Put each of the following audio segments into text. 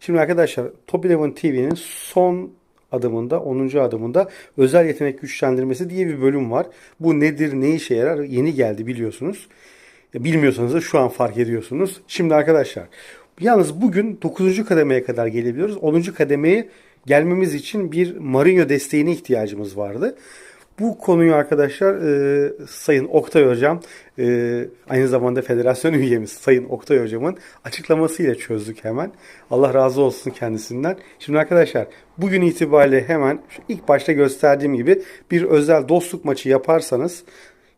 Şimdi arkadaşlar Top 11 TV'nin son adımında, 10. adımında özel yetenek güçlendirmesi diye bir bölüm var. Bu nedir, ne işe yarar? Yeni geldi biliyorsunuz. Ya Bilmiyorsanız da şu an fark ediyorsunuz. Şimdi arkadaşlar yalnız bugün 9. kademeye kadar gelebiliyoruz. 10. kademeye gelmemiz için bir Marinho desteğine ihtiyacımız vardı. Bu konuyu arkadaşlar e, Sayın Oktay Hocam e, aynı zamanda federasyon üyemiz Sayın Oktay Hocam'ın açıklamasıyla çözdük hemen. Allah razı olsun kendisinden. Şimdi arkadaşlar bugün itibariyle hemen ilk başta gösterdiğim gibi bir özel dostluk maçı yaparsanız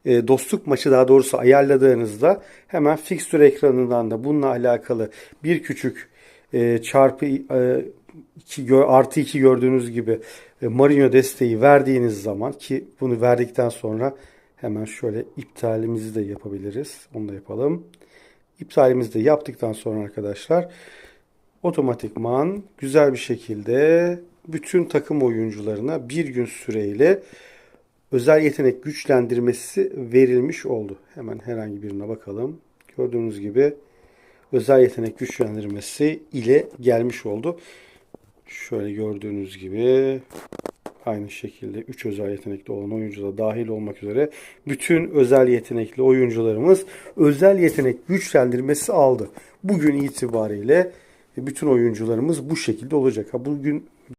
e, dostluk maçı daha doğrusu ayarladığınızda hemen fixture ekranından da bununla alakalı bir küçük e, çarpı e, 2 artı 2 gördüğünüz gibi e, Marino desteği verdiğiniz zaman ki bunu verdikten sonra hemen şöyle iptalimizi de yapabiliriz. Onu da yapalım. İptalimizi de yaptıktan sonra arkadaşlar otomatikman güzel bir şekilde bütün takım oyuncularına bir gün süreyle özel yetenek güçlendirmesi verilmiş oldu. Hemen herhangi birine bakalım. Gördüğünüz gibi özel yetenek güçlendirmesi ile gelmiş oldu. Şöyle gördüğünüz gibi aynı şekilde 3 özel yetenekli olan oyuncu da dahil olmak üzere bütün özel yetenekli oyuncularımız özel yetenek güçlendirmesi aldı. Bugün itibariyle bütün oyuncularımız bu şekilde olacak. Ha bugün